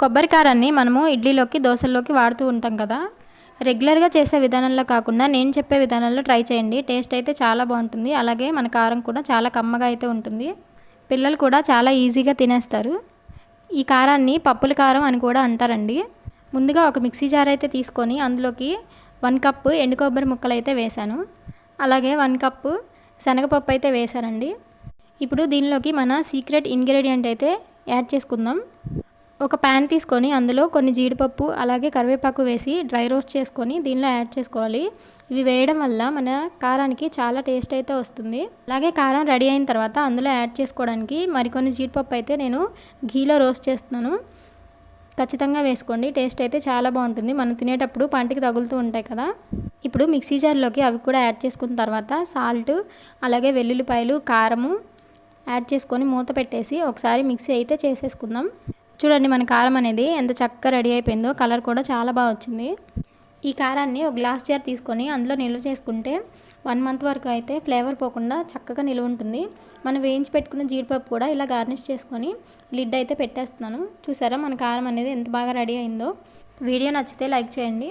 కొబ్బరి కారాన్ని మనము ఇడ్లీలోకి దోశల్లోకి వాడుతూ ఉంటాం కదా. రెగ్యులర్గా చేసే విధానంలో కాకుండా నేను చెప్పే విధానంలో ట్రై చేయండి. టేస్ట్ అయితే చాలా బాగుంటుంది. అలాగే మన కారం కూడా చాలా కమ్మగా అయితే ఉంటుంది. పిల్లలు కూడా చాలా ఈజీగా తినేస్తారు. ఈ కారాన్ని పప్పుల కారం అని కూడా అంటారండి. ముందుగా ఒక మిక్సీ జార్ అయితే తీసుకొని అందులోకి వన్ కప్పు ఎండు కొబ్బరి ముక్కలు అయితే వేశాను. అలాగే వన్ కప్పు శనగపప్పు అయితే వేశానండి. ఇప్పుడు దీనిలోకి మన సీక్రెట్ ఇంగ్రీడియంట్ అయితే యాడ్ చేసుకుందాం. ఒక ప్యాన్ తీసుకొని అందులో కొన్ని జీడిపప్పు అలాగే కరివేపాకు వేసి డ్రై రోస్ట్ చేసుకొని దీనిలో యాడ్ చేసుకోవాలి. ఇవి వేయడం వల్ల మన కారానికి చాలా టేస్ట్ అయితే వస్తుంది. అలాగే కారం రెడీ అయిన తర్వాత అందులో యాడ్ చేసుకోవడానికి మరికొన్ని జీడిపప్పు అయితే నేను ఘీలో రోస్ట్ చేస్తున్నాను. ఖచ్చితంగా వేసుకోండి టేస్ట్ అయితే చాలా బాగుంటుంది. మనం తినేటప్పుడు పంటికి తగులుతూ ఉంటాయి కదా. ఇప్పుడు మిక్సీ జార్లోకి అవి కూడా యాడ్ చేసుకున్న తర్వాత సాల్ట్ అలాగే వెల్లుల్లిపాయలు కారము యాడ్ చేసుకొని మూత పెట్టేసి ఒకసారి మిక్సీ అయితే చేసేసుకుందాం. చూడండి మన కారం అనేది ఎంత చక్కగా రెడీ అయిపోయిందో కలర్ కూడా చాలా బాగా వచ్చింది. ఈ కారాన్ని ఒక గ్లాస్ జార్ తీసుకొని అందులో నిల్వ చేసుకుంటే వన్ మంత్ వరకు అయితే ఫ్లేవర్ పోకుండా చక్కగా నిల్వ ఉంటుంది. మనం వేయించి పెట్టుకున్న జీడిపప్పు కూడా ఇలా గార్నిష్ చేసుకొని లిడ్ అయితే పెట్టేస్తున్నాను. చూసారా మన కారం అనేది ఎంత బాగా రెడీ అయిందో? వీడియో నచ్చితే లైక్ చేయండి.